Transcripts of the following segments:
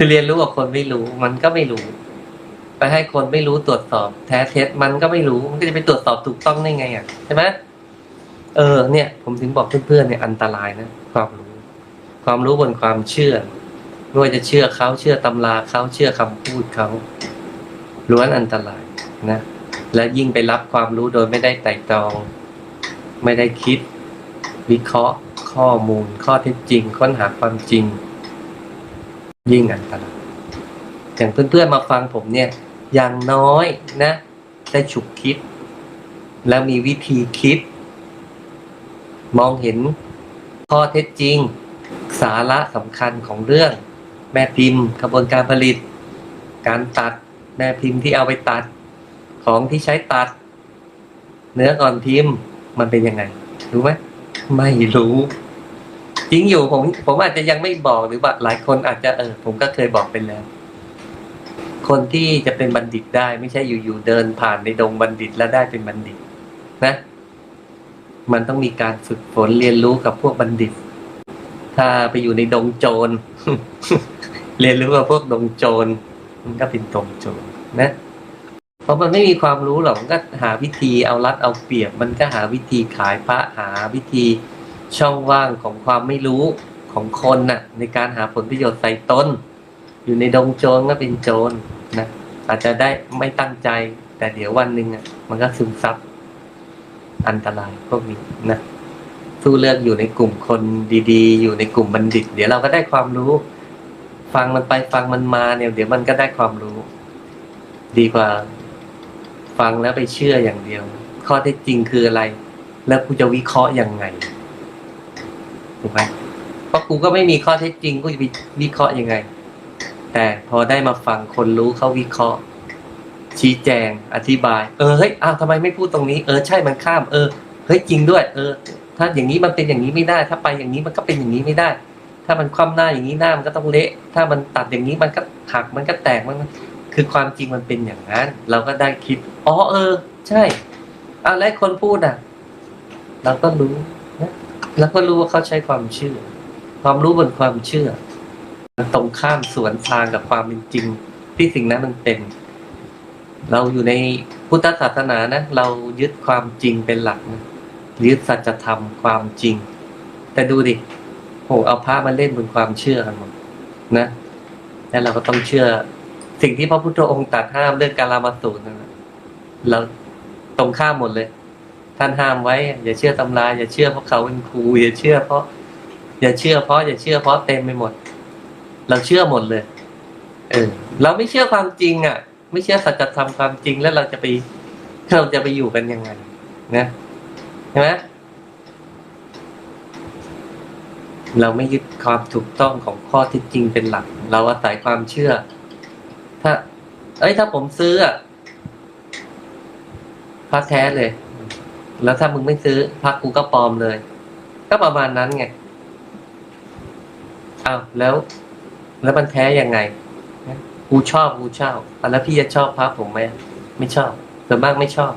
คือเรียนรู้กับคนไม่รู้ มันก็ไม่รู้ ไปให้คนไม่รู้ตรวจสอบแท้เท็จมันก็ไม่รู้มันก็จะไปตรวจสอบถูกต้องได้ไงอะใช่ไหมเออเนี่ย ผมถึงบอกเพื่อนๆเนี่ยอันตรายนะความรู้ ความรู้บนความเชื่อไม่ว่าจะเชื่อเขาเชื่อตำราเขาเชื่อคำพูดเขาล้วนอันตรายนะ และยิ่งไปรับความรู้โดยไม่ได้ไตร่ตรอง ไม่ได้คิด วิเคราะห์ ข้อมูล ข้อเท็จจริง ค้นหาความจริง ยิ่งอันตรายอย่างเพื่อนๆมาฟังผมเนี่ย อย่างน้อยนะได้ฉุกคิด แล้วมีวิธีคิด มองเห็นข้อเท็จจริง สาระสำคัญของเรื่อง แม่พิมพ์กระบวนการผลิต การตัดแม่พิมพ์ที่เอาไปตัด ของที่ใช้ตัด เนื้อก่อนพิมพ์มันเป็นยังไง รู้ไหมไม่รู้ จริงอยู่ผมผมอาจจะยังไม่บอกหรือว่าหลายคนอาจจะเออผมก็เคยบอกไปแล้ว คนที่จะเป็นบัณฑิตได้ ไม่ใช่อยู่ๆเดินผ่านในดงบัณฑิตแล้วได้เป็นบัณฑิต นะ มันต้องมีการฝึกฝนเรียนรู้กับพวกบัณฑิต ถ้าไปอยู่ในดงโจร เรียนรู้กับพวกดงโจรมันก็เป็นดงโจรนะเพราะมันไม่มีความรู้หรอกมันก็หาวิธีเอารัดเอาเปรียบ มันก็หาวิธีขายพระหาวิธี ช่องว่างของความไม่รู้ของคนน่ะ ในการหาผลประโยชน์ใส่ตนอยู่ในดงโจรก็เป็นโจรนะอาจจะได้ไม่ตั้งใจ แต่เดี๋ยววันหนึ่งอะ มันก็ซึมซับอันตรายพวกนี้นะสู้เลือกอยู่ในกลุ่มคนดี ๆ อยู่ในกลุ่มบัณฑิต เดี๋ยวเราก็ได้ความรู้ ฟังมันไปฟังมันมาเนี่ยเดี๋ยวมันก็ได้ความรู้ ดีกว่า ฟังแล้วไปเชื่ออย่างเดียว ข้อเท็จจริงคืออะไร แล้วกูจะวิเคราะห์ยังไง ถูกไหมเพราะกูก็ไม่มีข้อเท็จจริงกูจะไปวิเคราะห์ยังไง แต่พอได้มาฟังคนรู้เขาวิเคราะห์ ชี้แจงอธิบาย เออเฮ้ยอ้าวทำไมไม่พูดตรงนี้เออใช่มันข้าม เออเฮ้ยจริงด้วย เออ ถ้าอย่างนี้มันเป็นอย่างนี้ไม่ได้ ถ้าไปอย่างนี้มันก็เป็นอย่างนี้ไม่ได้ ถ้ามันคว่ำหน้าอย่างนี้หน้ามันก็ต้องเละ ถ้ามันตัดอย่างนี้มันก็หักมันก็แตกมันคือความจริงมันเป็นอย่างนั้น เราก็ได้คิดอ๋อเออ ใช่อะแล้วคนพูดอะ เราก็รู้ นะเราก็รู้ว่าเขาใช้ความเชื่อ ความรู้บนความเชื่อ มันตรงข้ามสวนทางกับความเป็นจริง ที่สิ่งนั้นมันเป็น เราอยู่ในพุทธศาสนานะ เรายึดความจริงเป็นหลักนะยึดสัจธรรมความจริง แต่ดูดิโหเอาพระมาเล่นบนความเชื่อกันหมดนะแล้วเราก็ต้องเชื่อ สิ่งที่พระพุทธองค์ตรัดห้ามเรื่องการลามาสูตรนั่นแหละเราตรงข้ามหมดเลย ท่านห้ามไว้ อย่าเชื่อตำราอย่าเชื่อเพราะเขาเป็นครูอย่าเชื่อเพราะ อย่าเชื่อเพราะอย่าเชื่อเพราะเต็มไปหมด เราเชื่อหมดเลย เออ เราไม่เชื่อความจริง อะ ไม่เชื่อสัจธรรมความจริงแล้วเราจะไปเราจะไปอยู่กันยังไงนะใช่ไหมเราไม่ยึดความถูกต้องของข้อที่จริงเป็นหลัก เราอาศัยความเชื่อ ถ้า เอ้ยถ้าผมซื้ออะพระแท้เลย แล้วถ้ามึงไม่ซื้อพระกูก็ปลอมเลย ก็ประมาณนั้นไงอ้าวแล้ว แล้วมันแท้ยังไงกูชอบกูชอบอะแล้วพี่จะชอบพระผมไหมไม่ชอบส่วนมากไม่ชอบ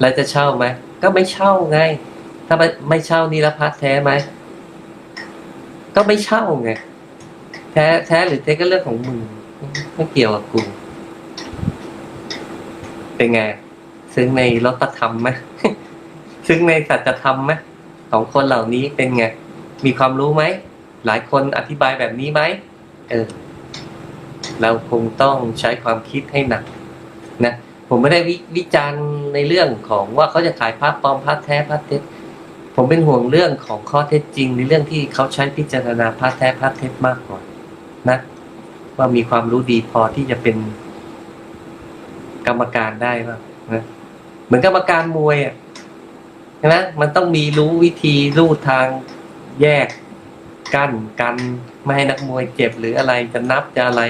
แล้วจะเช่าไหมก็ไม่เช่าไง ถ้าไม่ไม่เช่านี่แล้วพระแท้ไหมก็ไม่เช่าไงแท้แท้หรือเท็จก็เรื่องของมึงไม่เกี่ยวกับกู เป็นไง ซึ่งในรถธรรมไหม ซึ่งในสัจธรรมไหมของคนเหล่านี้เป็นไง มีความรู้ไหม หลายคนอธิบายแบบนี้ไหมเออเราคงต้องใช้ความคิดให้หนักนะผมไม่ได้วิวจารณ์ในเรื่องของว่าเขาจะขายพระปลอมพระแท้พระเท็จ ผมเป็นห่วงเรื่องของข้อเท็จจริง ในเรื่องที่เขาใช้พิจารณาพระแท้พระเท็จมากกว่านะว่ามีความรู้ดีพอที่จะเป็นกรรมการได้ป่ะนะเหมือนกรรมการมวยอะ ใช่ไหมมันต้องมีรู้วิธีรู้ทางแยกกั้นกันไม่ให้นักมวยเจ็บหรืออะไรจะนับจะอะไร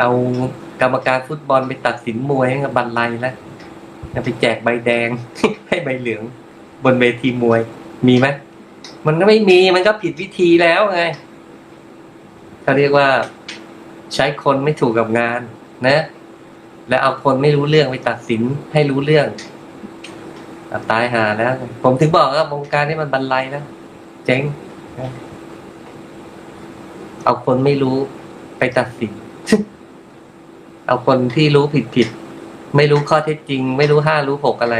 เอากรรมการฟุตบอลไปตัดสินมวยให้กับบันไลแล้วจะไปแจกใบแดงให้ใบเหลือง บนเวทีมวยมีไหมมันก็ไม่มีมันก็ผิดวิธีแล้วไงเขาเรียกว่าใช้คนไม่ถูกกับงานนะ และเอาคนไม่รู้เรื่องไปตัดสินให้รู้เรื่อง ตายหาแล้ว ผมถึงบอกว่าวงการนี้มันบันไลแล้วเจ๊งเอาคนไม่รู้ไปตัดสิน เอาคนที่รู้ผิดผิด ไม่รู้ข้อเท็จจริง ไม่รู้ห้ารู้หกอะไร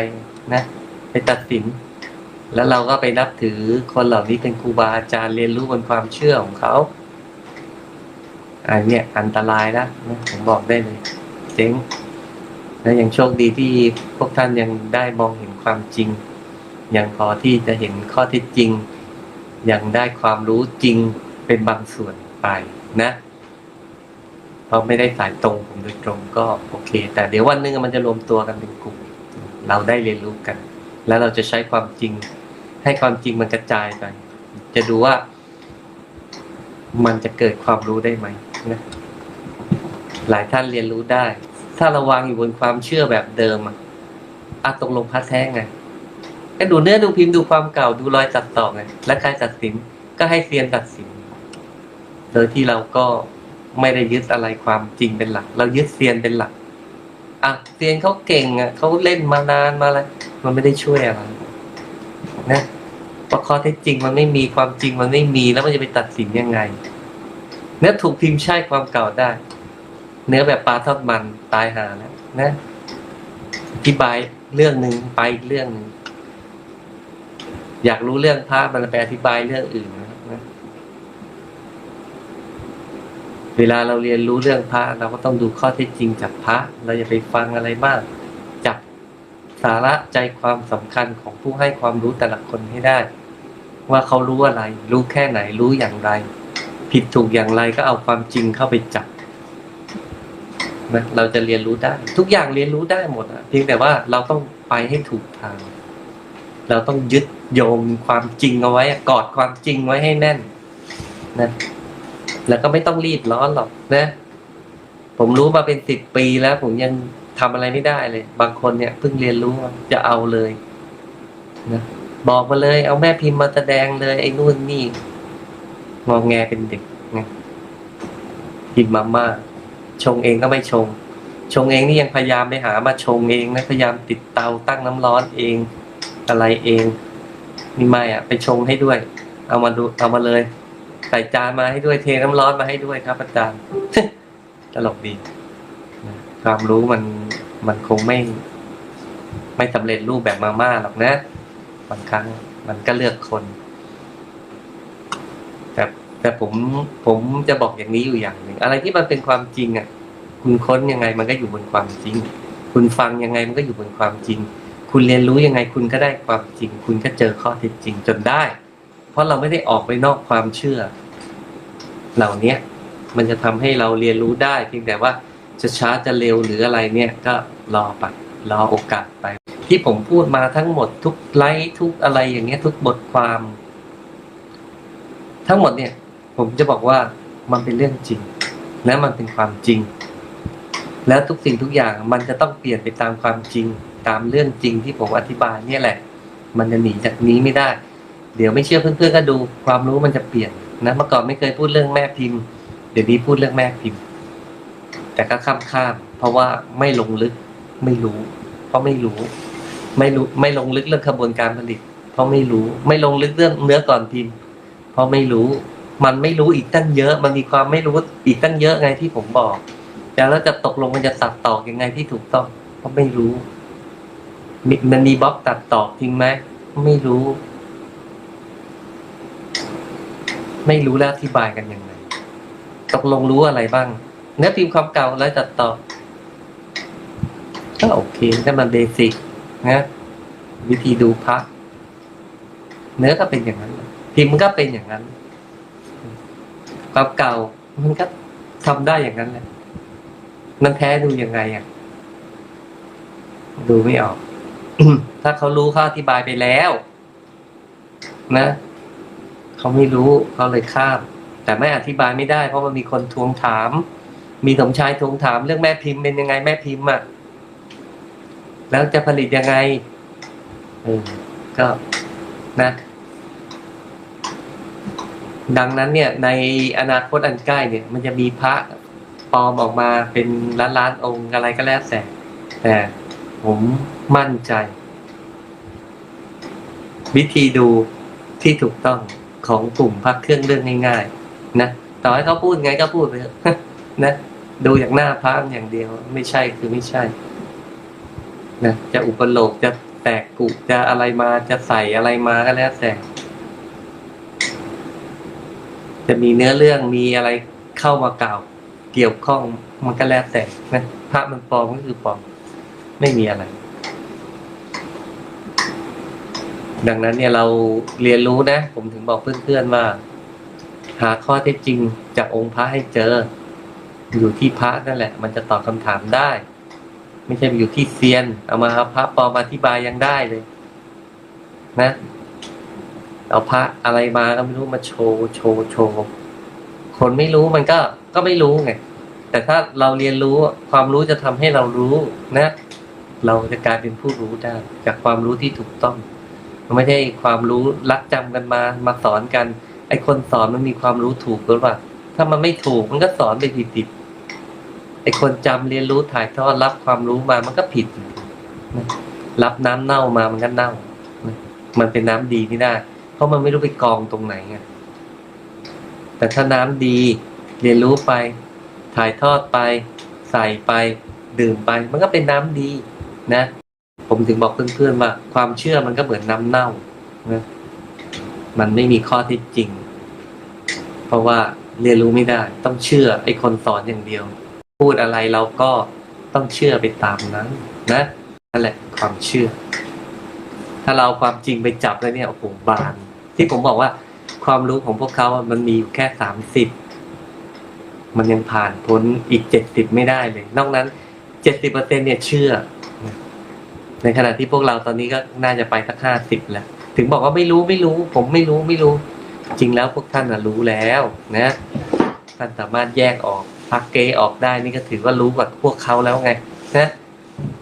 นะไปตัดสิน แล้วเราก็ไปนับถือคนเหล่านี้เป็นครูบาอาจารย์เรียนรู้บนความเชื่อของเขาอันเนี้ยอันตรายนะนะผมบอกได้เลย เจ๊ง และยังโชคดีที่พวกท่านยังได้มองเห็น ความจริง ยังพอที่จะเห็นข้อเท็จจริง ยังได้ความรู้จริงเป็นบางส่วนไปนะเพราะไม่ได้สายตรงผมโดยตรงก็โอเค แต่เดี๋ยววันหนึงมันจะรวมตัวกันเป็นกลุ่ม เราได้เรียนรู้กัน แล้วเราจะใช้ความจริง ให้ความจริงมันกระจายไป จะดูว่า มันจะเกิดความรู้ได้ไหมนะหลายท่านเรียนรู้ได้ ถ้าเราวางอยู่บนความเชื่อแบบเดิมอะ อะตกลงพัดแท้ไงก็ดูเนื้อดูพิมพ์ดูความเก่าดูรอยตัดต่อไงและใครตัดสินก็ให้เซียนตัดสิน โดยที่เราก็ไม่ได้ยึดอะไรความจริงเป็นหลัก เรายึดเซียนเป็นหลักอะเซียนเขาเก่งอะเขาเล่นมานานมาอะไรมันไม่ได้ช่วยอะไรนะเพราะข้อเท็จจริงมันไม่มีความจริงมันไม่มีแล้วมันจะไปตัดสินยังไง เนื้อถูกพิมพ์ใช่ความเก่าได้ เนื้อแบบปลาทอดมันตายหาแล้วนะอธิบาย เรื่องหนึ่งไปอีกเรื่องหนึ่งอยากรู้เรื่องพระมันไปอธิบายเรื่องอื่นนะครับนะเวลาเราเรียนรู้เรื่องพระเราก็ต้องดูข้อเท็จจริงจากพระ เราอย่าไปฟังอะไรมากจับสาระใจความสำคัญของผู้ให้ความรู้แต่ละคนให้ได้ ว่าเขารู้อะไร รู้แค่ไหนรู้อย่างไร ผิดถูกอย่างไรก็เอาความจริงเข้าไปจับ นะเราจะเรียนรู้ได้ ทุกอย่างเรียนรู้ได้หมดอะเพียงแต่ว่าเราต้องไปให้ถูกทาง เราต้องยึดโยงความจริงเอาไว้กอดความจริงไว้ให้แน่นนะแล้วก็ไม่ต้องรีบร้อนหรอกนะ ผมรู้มาเป็นสิบปีแล้ว ผมยังทำอะไรไม่ได้เลย บางคนเนี่ยเพิ่งเรียนรู้จะเอาเลยนะบอกมาเลย เอาแม่พิมพ์มาแสดงเลย ไอ้นู่นนี่งองแงเป็นเด็กไงพิมพ์มาม่า ชงเองก็ไม่ชง ชงเองนี่ยังพยายามไปหามาชงเองนะพยายามติดเตาตั้งน้ำร้อนเองอะไรเองนี่ไม่อะ ไปชงให้ด้วย เอามาดูเอามาเลยใส่จานมาให้ด้วยเทน้ำร้อนมาให้ด้วยครับอาจารย์ตลกดีความรู้มันมันคงไม่ ไม่สำเร็จรูปแบบมาม่าหรอกนะบางครั้งมันก็เลือกคน แต่ผมผมจะบอกอย่างนี้อยู่อย่างหนึ่งอะไรที่มันเป็นความจริงอะ คุณค้นยังไงมันก็อยู่บนความจริง คุณฟังยังไงมันก็อยู่บนความจริง คุณเรียนรู้ยังไงคุณก็ได้ความจริง คุณก็เจอข้อเท็จจริงจนได้ เพราะเราไม่ได้ออกไปนอกความเชื่อ เหล่าเนี้ยมันจะทำให้เราเรียนรู้ได้ เพียงแต่ว่าจะช้าจะเร็วหรืออะไรเนี่ยก็รอไปรอโอกาสไป ที่ผมพูดมาทั้งหมดทุกไลฟ์ทุกอะไรอย่างเงี้ยทุกบทความ ทั้งหมดเนี่ย ผมจะบอกว่ามันเป็นเรื่องจริง และมันเป็นความจริง แล้วทุกสิ่งทุกอย่างมันจะต้องเปลี่ยนไปตามความจริง ตามเรื่องจริงที่ผมอธิบายเนี่ยแหละ มันจะหนีจากนี้ไม่ได้ เดี๋ยวไม่เชื่อเพื่อนๆก็ดูความรู้มันจะเปลี่ยนนะเมื่อก่อนไม่เคยพูดเรื่องแม่พิมพ์ เดี๋ยวนี้พูดเรื่องแม่พิมพ์ แต่ก็ข้ามข้ามเพราะว่าไม่ลงลึกไม่รู้ เพราะไม่รู้ ไม่รู้ไม่ลงลึกเรื่องกระบวนการผลิต เพราะไม่รู้ ไม่ลงลึกเรื่องเนื้อก่อนพิมพ์ เพราะไม่รู้ มันไม่รู้อีกตั้งเยอะ มันมีความไม่รู้อีกตั้งเยอะไงที่ผมบอกแล้วจะตกลงมันจะตัดต่อยังไงที่ถูกต้องเพราะไม่รู้มันมีบล็อกตัดต่อจริงไหมไม่รู้ ไม่รู้แล้วอธิบายกันยังไงตกลงรู้อะไรบ้าง เนื้อพิมพ์ความเก่าแล้วตัดต่อก็โอเคนั่นมันเบสิกนะวิธีดูพระเนื้อก็เป็นอย่างนั้นพิมพ์ก็เป็นอย่างนั้น ความเก่า มันก็ทำได้อย่างนั้นแหละ มันแท้ดูยังไงอะ ดูไม่ออก ถ้าเขารู้เขาอธิบายไปแล้ว นะเขาไม่รู้เขาเลยข้าม แต่ไม่อธิบายไม่ได้ เพราะมันมีคนทวงถาม มีสมชายทวงถามเรื่องแม่พิมพ์เป็นยังไงแม่พิมพ์อะ แล้วจะผลิตยังไงเออก็นะ ดังนั้นเนี่ยในอนาคตอันใกล้เนี่ย มันจะมีพระปลอมออกมาเป็นล้านล้านๆองค์อะไรก็แล้วแต่แต่ผมมั่นใจ วิธีดูที่ถูกต้องของกลุ่มพักเครื่องเรื่องง่ายๆนะต่อให้เขาพูดไงก็พูดไปเถอะนะดูอย่างหน้าพระอย่างเดียว ไม่ใช่คือไม่ใช่นะจะอุปโลกจะแตกกุจะอะไรมาจะใส่อะไรมาก็แล้วแต่ จะมีเนื้อเรื่องมีอะไรเข้ามากล่าวเกี่ยวข้องมันก็แล้วแต่นะพระมันปลอมก็คือปลอมไม่มีอะไร ดังนั้นเนี่ยเราเรียนรู้นะ ผมถึงบอกเพื่อนๆว่า หาข้อเท็จจริงจากองค์พระให้เจอ อยู่ที่พระนั่นแหละ มันจะตอบคำถามได้ ไม่ใช่ไปอยู่ที่เซียน เอามาพระปลอมอธิบายยังได้เลย นะ เอาพระอะไรมาก็ไม่รู้มาโชว์โชว์โชว์คนไม่รู้มันก็ก็ไม่รู้ไงแต่ถ้าเราเรียนรู้ความรู้จะทำให้เรารู้นะ เราจะกลายเป็นผู้รู้ได้ จากความรู้ที่ถูกต้องไม่ใช่ความรู้รักจำกันมามาสอนกัน ไอ้คนสอนมันมีความรู้ถูกหรือเปล่าถ้ามันไม่ถูกมันก็สอนไปผิดๆไอ้คนจำเรียนรู้ถ่ายทอดรับความรู้มามันก็ผิด รับน้ำเน่ามามันก็เน่า มันเป็นน้ำดีไม่ได้ เพราะมันไม่รู้ไปกองตรงไหนไงแต่ถ้าน้ำดี เรียนรู้ไป ถ่ายทอดไป ใส่ไป ดื่มไป มันก็เป็นน้ำดีนะ ผมถึงบอกเพื่อนๆว่า ความเชื่อมันก็เหมือนน้ำเน่านะมันไม่มีข้อเท็จจริง เพราะว่าเรียนรู้ไม่ได้ ต้องเชื่อไอ้คนสอนอย่างเดียว พูดอะไรเราก็ต้องเชื่อไปตามนั้น นะนั่นแหละความเชื่อ ถ้าเราเอาความจริงไปจับแล้วเนี่ยโอ้โหบาน ที่ผมบอกว่าความรู้ของพวกเขามันมีอยู่แค่สามสิบมันยังผ่านพ้นอีกเจ็ดสิบไม่ได้เลย นอกนั้นเจ็ดสิบเปอร์เซ็นเนี่ยเชื่อ ในขณะที่พวกเราตอนนี้ก็น่าจะไปสักห้าสิบแล้ว ถึงบอกว่าไม่รู้ไม่รู้ ผมไม่รู้ไม่รู้ จริงแล้วพวกท่านรู้แล้วนะท่านสามารถแยกออกพักเกออกได้นี่ก็ถือว่ารู้กว่าพวกเขาแล้วไงนะ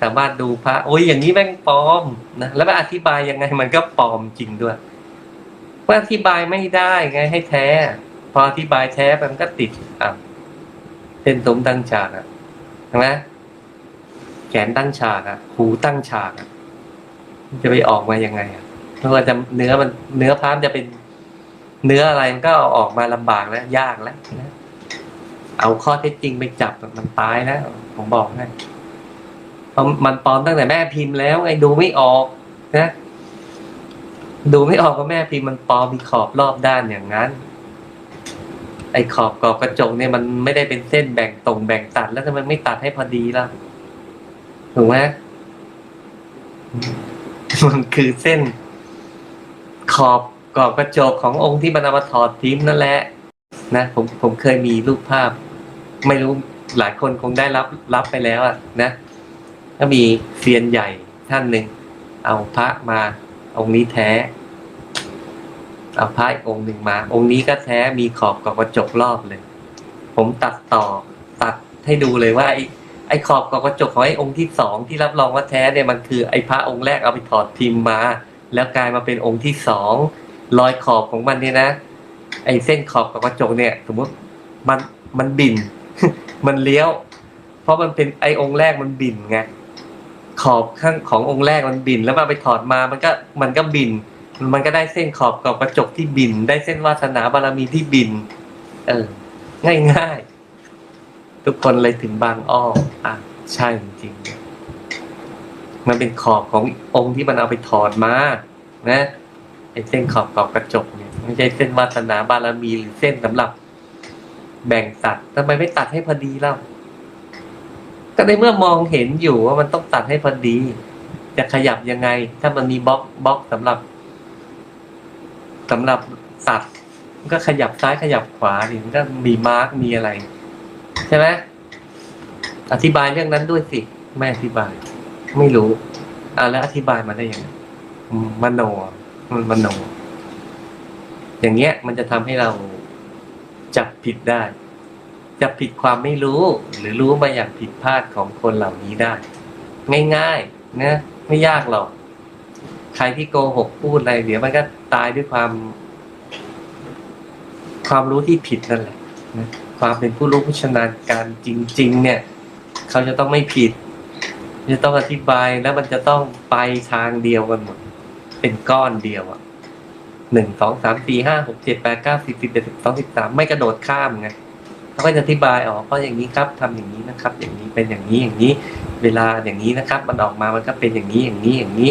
สามารถดูพระโอ้ยอย่างนี้แม่งปลอมนะแล้วไปอธิบายยังไงมันก็ปลอมจริงด้วย ว่าอธิบายไม่ได้ไงให้แท้ พออธิบายแท้ไปมันก็ติดอะเส้นสมตั้งฉากอะใช่ไหมแขนตั้งฉากอะ หูตั้งฉากอะจะไปออกมายังไงอะเพราะว่าจะเนื้อมันเนื้อพามจะเป็นเนื้ออะไรมันก็เอาออกมาลำบากแล้ว ยากแล้วนะเอาข้อเท็จจริงไปจับมันตายแล้วผมบอกให้เพราะมันปลอมตั้งแต่แม่พิมพ์แล้วไอ้ดูไม่ออกนะ ดูไม่ออกว่าแม่พิมพ์มันปลอมมีขอบรอบด้านอย่างนั้น ไอ้ขอบกรอบกระจกเนี่ยมันไม่ได้เป็นเส้นแบ่งตรงแบ่งตัดแล้วทำไมไม่ตัดให้พอดีล่ะถูกไหมมันคือเส้น ขอบกรอบกระจกขององค์ที่บรรมาถอดทิ้มนั่นแหละ นะผมผมเคยมีรูปภาพ ไม่รู้หลายคนคงได้รับรับไปแล้วอะนะก็มีเซียนใหญ่ท่านหนึ่งเอาพระมา องค์นี้แท้เอาพระองค์หนึ่งมา องค์นี้ก็แท้มีขอบกรอบกระจกรอบเลย ผมตัดต่อตัดให้ดูเลยว่าไอ้ไอ้ขอบกรอบกระจกของไอ้องค์ที่สองที่รับรองว่าแท้เนี่ยมันคือไอ้พระองค์แรกเอาไปถอดพิมพ์มา แล้วกลายมาเป็นองค์ที่สองรอยขอบของมันเนี่ยนะไอ้เส้นขอบกับกระจกเนี่ย สมมติมันมันบินมันเลี้ยว เพราะมันเป็นไอ้องค์แรกมันบินไง ขอบข้างขององค์แรกมันบิน แล้วมาไปถอดมามันก็มันก็บิน มันก็ได้เส้นขอบกับกระจกที่บิน ได้เส้นวาสนาบารมีที่บิน เออง่ายง่ายๆ ทุกคนเลยถึงบางอ้ออะใช่จริงๆมันเป็นขอบขององค์ที่มันเอาไปถอดมา นะไอ้เส้นขอบขอบกระจกเนี่ยไม่ใช่เส้นวาสนาบารมีหรือเส้นสำหรับ แบ่งตัดทำไมไม่ตัดให้พอดีเล่า ก็ในเมื่อมองเห็นอยู่ว่ามันต้องตัดให้พอดี จะขยับยังไง ถ้ามันมีบล็อกบล็อกสำหรับสำหรับตัดมันก็ขยับซ้ายขยับขวาดิมันก็มีมาร์กมีอะไร ใช่ไหมอธิบายเรื่องนั้นด้วยสิไม่อธิบาย ไม่รู้อะแล้วอธิบายมาได้ยังไงมโนมันมโน อย่างเงี้ย มันจะทำให้เราจับผิดได้ จับผิดความไม่รู้ หรือรู้มาอย่างผิดพลาดของคนเหล่านี้ได้ ง่ายๆนะไม่ยากหรอก ใครที่โกหกพูดอะไรเดี๋ยวมันก็ตายด้วยความ ความรู้ที่ผิดนั่นแหละนะความเป็นผู้รู้ผู้ชำนาญการจริง ๆ เนี่ย เขาจะต้องไม่ผิด จะต้องอธิบายแล้วมันจะต้องไปทางเดียวกันหมด เป็นก้อนเดียวอะหนึ่งสองสามสี่ห้าหกเจ็ดแปดเก้าสิบสิบเอ็ดสิบสองสิบสามไม่กระโดดข้ามไง เขาก็จะอธิบายอ๋อกเพราะอย่างนี้ครับทำอย่างนี้นะครับ อย่างนี้เป็นอย่างนี้อย่างนี้ เวลาอย่างนี้นะครับ มันออกมามันก็เป็นอย่างนี้อย่างนี้อย่างนี้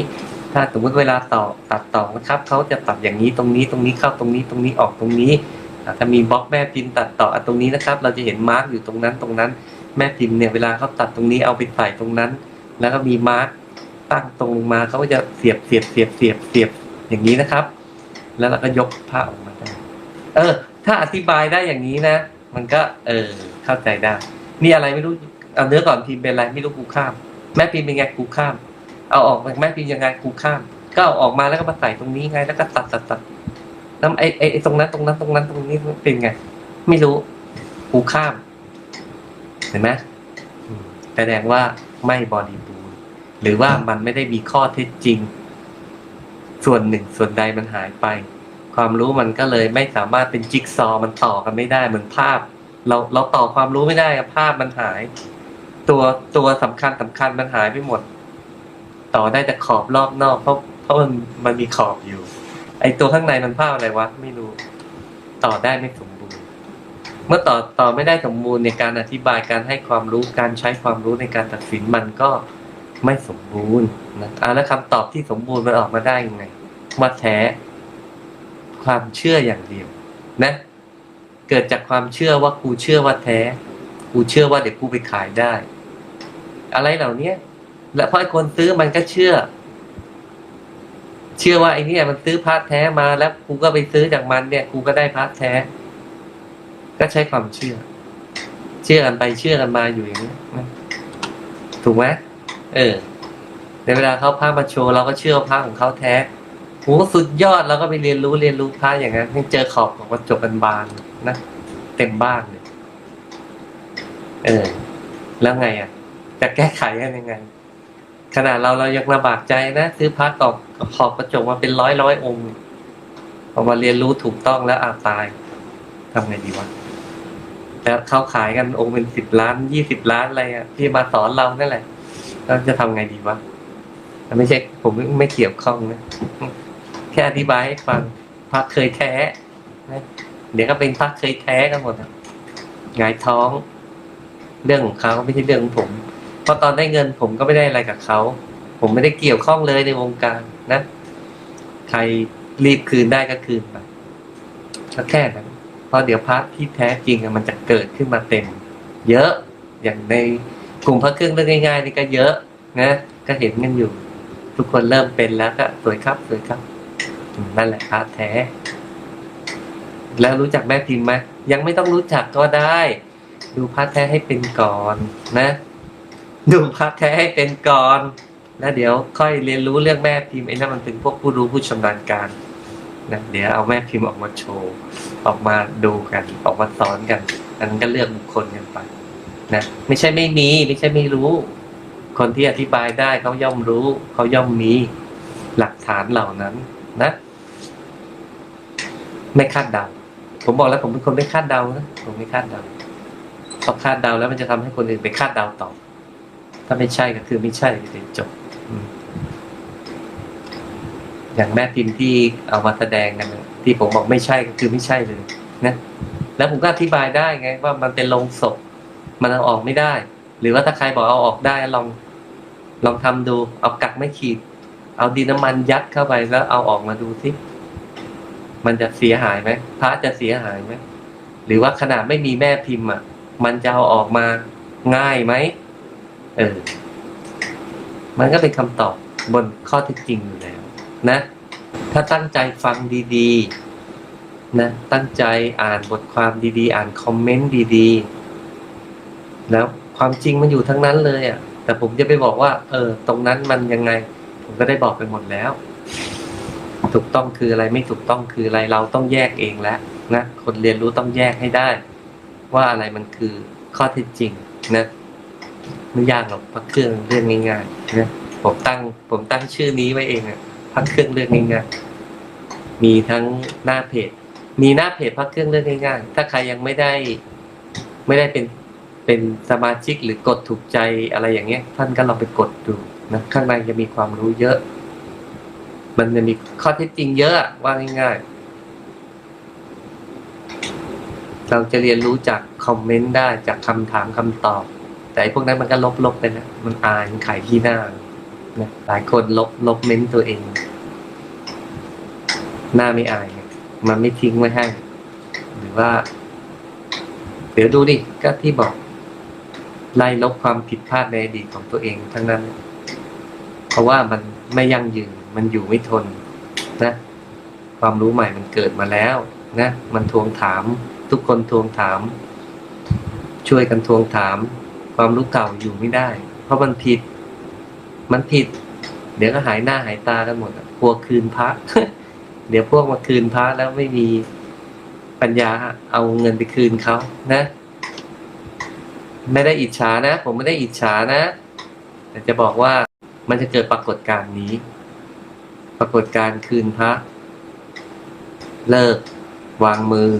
ถ้าสมมติเวลาต่อตัดต่อนะครับเขาจะตัดอย่างนี้ตรงนี้ตรงนี้เข้าตรงนี้ตรงนี้ออกตรงนี้ถ้ามีบล็อกแม่พิมพ์ตัดต่อตรงนี้นะครับ เราจะเห็นมาร์กอยู่ตรงนั้นตรงนั้น แม่พิมพ์เนี่ยเวลาเขาตัดตรงนี้เอาไปใส่ตรงนั้น แล้วก็มีมาร์กตั้งตรงลงมาเขาก็จะเสียบเสียบเสียบเสียบเสียบอย่างนี้นะครับ แล้วเราก็ยกผ้าออกมาได้เออ ถ้าอธิบายได้อย่างนี้นะ มันก็ เออ เข้าใจได้นี่อะไรไม่รู้เอาเนื้อก่อนพิมพ์เป็นอะไรไม่รู้กูข้าม แม่พิมพ์เป็นไงกูข้าม เอาออกแม่พิมพ์ยังไงกูข้าม ก็เอาออกมาแล้วก็มาใส่ตรงนี้ไง แล้วก็ตัดตัดตัดแล้วไอ้ไอ้ตรงนั้นตรงนั้นตรงนั้นตรงนี้เป็นไง ไม่รู้กูข้าม เห็นไหมอืมแสดงว่าไม่บริบูรณ์หรือว่ามันไม่ได้มีข้อเท็จจริง ส่วนหนึ่งส่วนใดมันหายไป ความรู้มันก็เลยไม่สามารถเป็นจิ๊กซอว์มันต่อกันไม่ได้เหมือนภาพ เราเราต่อความรู้ไม่ได้ภาพมันหาย ตัวตัวสำคัญสำคัญมันหายไปหมด ต่อได้แต่ขอบรอบนอก เพราะเพราะมันมันมีขอบอยู่ ไอตัวข้างในมันภาพอะไรวะไม่รู้ ต่อได้ไม่สมบูรณ์ เมื่อต่อต่อไม่ได้สมบูรณ์ในการอธิบายการให้ความรู้การใช้ความรู้ในการตัดสินมันก็ไม่สมบูรณ์นะอะแล้วคำตอบที่สมบูรณ์มันออกมาได้ยังไงว่าแท้ ความเชื่ออย่างเดียวนะ เกิดจากความเชื่อว่ากูเชื่อว่าแท้ กูเชื่อว่าเดี๋ยวกูไปขายได้ อะไรเหล่านี้และเพราะไอ้คนซื้อมันก็เชื่อ เชื่อว่าไอ้นี่มันซื้อพระแท้มาแล้วกูก็ไปซื้อจากมันเนี่ยกูก็ได้พระแท้ ก็ใช้ความเชื่อ เชื่อกันไปเชื่อกันมาอยู่อย่างนี้ถูกไหมเออ ในเวลาเขาพระมาโชว์เราก็เชื่อว่าของเขาแท้ โหสุดยอดเราก็ไปเรียนรู้เรียนรู้พระอย่างนั้นยังเจอขอบของกระจกกันบานนะเต็มบ้านเลยเออ แล้วไงอะ จะแก้ไขกันยังไง ขนาดเราเรายังลำบากใจนะซื้อพระกอบขอบกระจกมาเป็นร้อยร้อยองค์พอมาเรียนรู้ถูกต้องแล้วอาตายทำไงดีวะแต่เขาขายกันองค์เป็นสิบล้านยี่สิบล้านอะไรอะที่มาสอนเรานั่นแหละเราจะทำไงดีวะไม่ใช่ผมไม่เกี่ยวข้องนะ แค่อธิบายให้ฟังพระเคยแท้นะเดี๋ยวก็เป็นพระเคยแท้กันหมดหงายท้อง เรื่องของเขาไม่ใช่เรื่องของผมเพราะตอนได้เงินผมก็ไม่ได้อะไรกับเขา ผมไม่ได้เกี่ยวข้องเลยในวงการนะใครรีบคืนได้ก็คืนไปก็แค่นั้นเพราะเดี๋ยวพาร์ทที่แท้จริงมันจะเกิดขึ้นมาเต็ม เยอะอย่างในกลุ่มพระเครื่องเรื่องง่ายๆนี่ก็เยอะนะก็เห็นกันอยู่ ทุกคนเริ่มเป็นแล้วก็สวยครับสวยครับ นั่นแหละพร์ทแท้ แล้วรู้จักแม่พิมพ์ไหมยังไม่ต้องรู้จักก็ได้ ดูพร์ทแท้ให้เป็นก่อนนะ ดูพร์ทแท้ให้เป็นก่อน แล้วเดี๋ยวค่อยเรียนรู้เรื่องแม่พิมพ์ไอ้นั่นมันเป็นพวกผู้รู้ผู้ชำนาญการนะเดี๋ยวเอาแม่พิมพ์ออกมาโชว์ ออกมาดูกัน ออกมาสอนกัน อันนั้นก็เลือกบุคคลกันไปนะไม่ใช่ไม่มีไม่ใช่ไม่รู้ คนที่อธิบายได้เขาย่อมรู้ เขาย่อมมีหลักฐานเหล่านั้น นะ ไม่คาดเดา ผมบอกแล้วผมเป็นคนไม่คาดเดานะผมไม่คาดเดาพอคาดเดาแล้วมันจะทำให้คนอื่นไปคาดเดาต่อ ถ้าไม่ใช่ก็คือไม่ใช่เลยจบอย่างแม่พิมพ์ที่เอามาแสดงกันที่ผมบอกไม่ใช่ก็คือไม่ใช่เลยนะแล้วผมก็อธิบายได้ไง ว่ามันเป็นโลงศพ มันเอาออกไม่ได้ หรือว่าถ้าใครบอกเอาออกได้ลอง ลองทำดู เอากักไม่ขีด เอาดินน้ำมันยัดเข้าไปแล้วเอาออกมาดูสิมันจะเสียหายไหมพระจะเสียหายไหมหรือว่าขนาดไม่มีแม่พิมพ์อะ มันจะเอาออกมาง่ายไหมเออ มันก็เป็นคำตอบบนข้อเท็จจริงอยู่แล้ว นะ ถ้าตั้งใจฟังดีๆ นะ ตั้งใจอ่านบทความดีๆ อ่านคอมเมนต์ดีๆ แล้วความจริงมันอยู่ทั้งนั้นเลยอะ แต่ผมจะไปบอกว่า เออ ตรงนั้นมันยังไง ผมก็ได้บอกไปหมดแล้ว ถูกต้องคืออะไรไม่ถูกต้องคืออะไรเราต้องแยกเองแล้วนะคนเรียนรู้ต้องแยกให้ได้ ว่าอะไรมันคือข้อเท็จจริงนะไม่ยากหรอกพักเครื่องเรื่องง่ายๆนะผมตั้ง ผมตั้งชื่อนี้ไว้เองอะพักเครื่องเรื่องง่ายๆมีทั้งหน้าเพจ มีหน้าเพจพักเครื่องเรื่องง่ายๆถ้าใครยังไม่ได้ ไม่ได้เป็นเป็นสมาชิกหรือกดถูกใจอะไรอย่างเงี้ย ท่านก็ลองไปกดดู นะข้างในจะมีความรู้เยอะ มันจะมีข้อเท็จจริงเยอะว่าง่ายๆ เราจะเรียนรู้จากคอมเมนต์ได้จากคำถามคำตอบ แต่ไอ้พวกนั้นมันก็ลบๆไปนะมันอายมันขายที่หน้านะหลายคนลบลบเม้นต์ตัวเอง หน้าไม่อายมันไม่ทิ้งไว้ให้ หรือว่า เดี๋ยวดูดิก็ที่บอกไล่ลบความผิดพลาดในอดีตของตัวเองทั้งนั้น เพราะว่ามันไม่ยั่งยืน มันอยู่ไม่ทนนะ ความรู้ใหม่มันเกิดมาแล้วนะ มันทวงถาม ทุกคนทวงถาม ช่วยกันทวงถาม ความรู้เก่าอยู่ไม่ได้ เพราะมันผิด มันผิด เดี๋ยวก็หายหน้าหายตากันหมดกลัวคืนพระ เดี๋ยวพวกมาคืนพระแล้วไม่มีปัญญาเอาเงินไปคืนเขานะ ไม่ได้อิจฉานะ ผมไม่ได้อิจฉานะแต่จะบอกว่า มันจะเกิดปรากฏการณ์นี้ ปรากฏการณ์คืนพระ เลิก วางมือ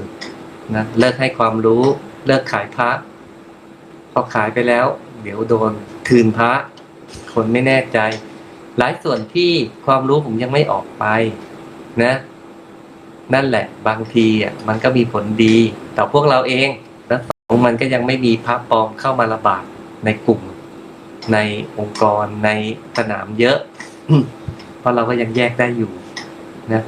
นะเลิกให้ความรู้ เลิกขายพระพอขายไปแล้ว เดี๋ยวโดนคืนพระ คนไม่แน่ใจ หลายส่วนที่ความรู้ผมยังไม่ออกไปนะ นั่นแหละ บางทีอะมันก็มีผลดีต่อพวกเราเอง และสองมันก็ยังไม่มีพระปลอมเข้ามาระบาดในกลุ่ม ในองค์กรในสนามเยอะ เพราะเราก็ยังแยกได้อยู่นะ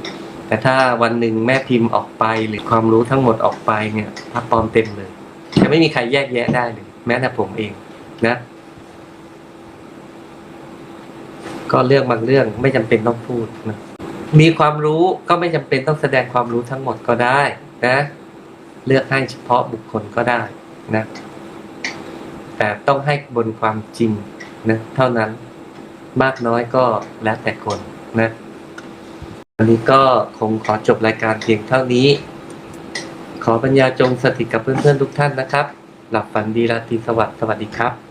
แต่ถ้าวันหนึ่งแม่พิมพ์ออกไปหรือความรู้ทั้งหมดออกไปเนี่ยพระปลอมเต็มเลย จะไม่มีใครแยกแยะได้เลย แม้แต่ผมเองนะ ก็เรื่องบางเรื่องไม่จำเป็นต้องพูดนะมีความรู้ก็ไม่จำเป็นต้องแสดงความรู้ทั้งหมดก็ได้นะ เลือกให้เฉพาะบุคคลก็ได้นะ แต่ต้องให้บนความจริงนะเท่านั้นมากน้อยก็แล้วแต่คนนะวันนี้ก็คงขอจบรายการเพียงเท่านี้ ขอปัญญาจงสถิตกับเพื่อนๆทุกท่านนะครับ หลับฝันดีราตรีสวัสดิ์สวัสดีครับ